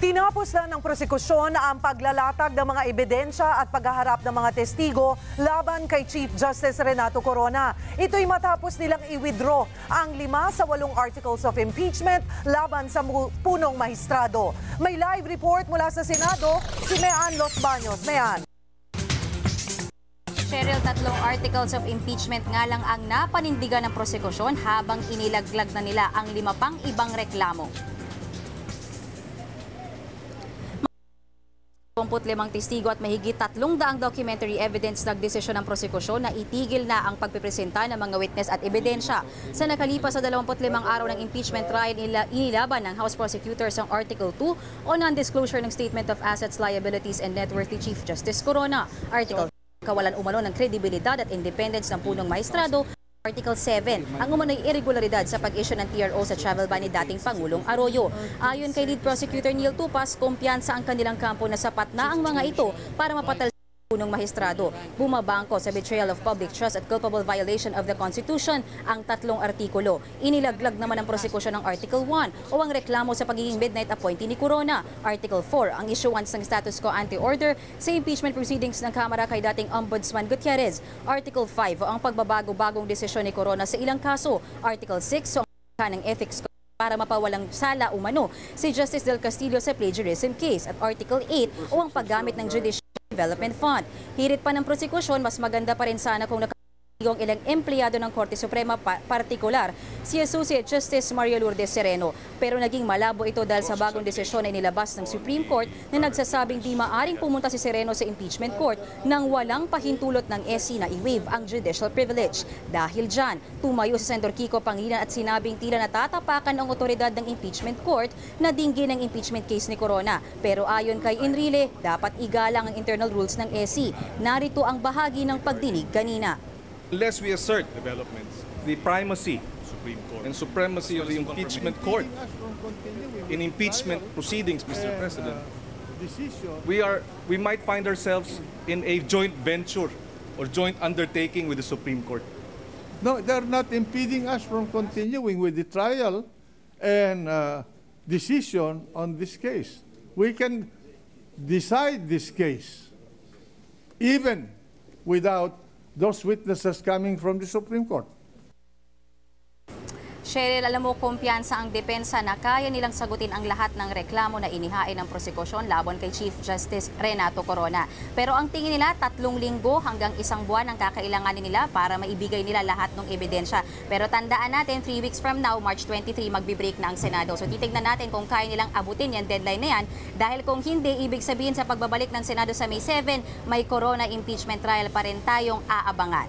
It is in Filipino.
Tinapos na ng prosekusyon ang paglalatag ng mga ebidensya at paghaharap ng mga testigo laban kay Chief Justice Renato Corona. Ito'y matapos nilang i-withdraw ang lima sa walong articles of impeachment laban sa punong mahistrado. May live report mula sa Senado, si Mean Los Baños. Mean. Cheryl, tatlong articles of impeachment nga lang ang napanindigan ng prosekusyon habang inilaglag na nila ang lima pang ibang reklamo. 25 testigo at mahigit 300 documentary evidence nagdesisyon ng prosekusyon na itigil na ang pagpipresenta ng mga witness at ebidensya. Sa nakalipas sa 25 araw ng impeachment trial, ila- inilaban ng House prosecutors ang Article 2 o non-disclosure ng Statement of Assets, Liabilities and Net Worth ni Chief Justice Corona. Article kawalan umano ng kredibilidad at independence ng punong maestrado. Article 7, ang umano'y irregularidad sa pag-issue ng TRO sa travel ban ni dating Pangulong Arroyo. Ayon kay lead prosecutor Neil Tupas, kumpiyansa ang kanilang kampo na sapat na ang mga ito para mapatal punong mahistrado. Bumabangko sa betrayal of public trust at culpable violation of the Constitution ang tatlong artikulo. Inilaglag naman ang prosekusyon ng Article 1 o ang reklamo sa pagiging midnight appointee ni Corona. Article 4, ang issuance ng status quo anti-order sa impeachment proceedings ng Kamara kay dating Ombudsman Gutierrez. Article 5, o ang pagbabago-bagong desisyon ni Corona sa ilang kaso. Article 6, o ang ng ethics para mapawalang sala umano si Justice Del Castillo sa plagiarism case at Article 8 o ang paggamit ng Judicial Development Fund. Hirit pa ng prosekusyon, mas maganda pa rin sana kung ang ilang empleyado ng Korte Suprema pa- partikular si Associate Justice Maria Lourdes Sereno. Pero naging malabo ito dahil sa bagong desisyon na inilabas ng Supreme Court na nagsasabing di maaring pumunta si Sereno sa impeachment court nang walang pahintulot ng SC na i-waive ang judicial privilege. Dahil dyan, tumayo si Senator Kiko Pangilinan at sinabing tila natatapakan ang otoridad ng impeachment court na dinggin ang impeachment case ni Corona. Pero ayon kay Enrile, dapat igalang ang internal rules ng SC. Narito ang bahagi ng pagdinig kanina. Unless we assert developments, the primacy and supremacy of the impeachment court in impeachment proceedings, Mr. President, we are we might find ourselves in a joint venture or joint undertaking with the Supreme Court. No, they're not impeding us from continuing with the trial and uh, decision on this case. We can decide this case even without those witnesses coming from the Supreme Court. Cheryl, alam mo, kumpiyansa ang depensa na kaya nilang sagutin ang lahat ng reklamo na inihain ng prosekusyon laban kay Chief Justice Renato Corona. Pero ang tingin nila, tatlong linggo hanggang isang buwan ang kakailanganin nila para maibigay nila lahat ng ebidensya. Pero tandaan natin, three weeks from now, March 23, magbe-break na ang Senado. So titignan natin kung kaya nilang abutin yan, deadline na yan. Dahil kung hindi, ibig sabihin sa pagbabalik ng Senado sa May 7, may Corona impeachment trial pa rin tayong aabangan.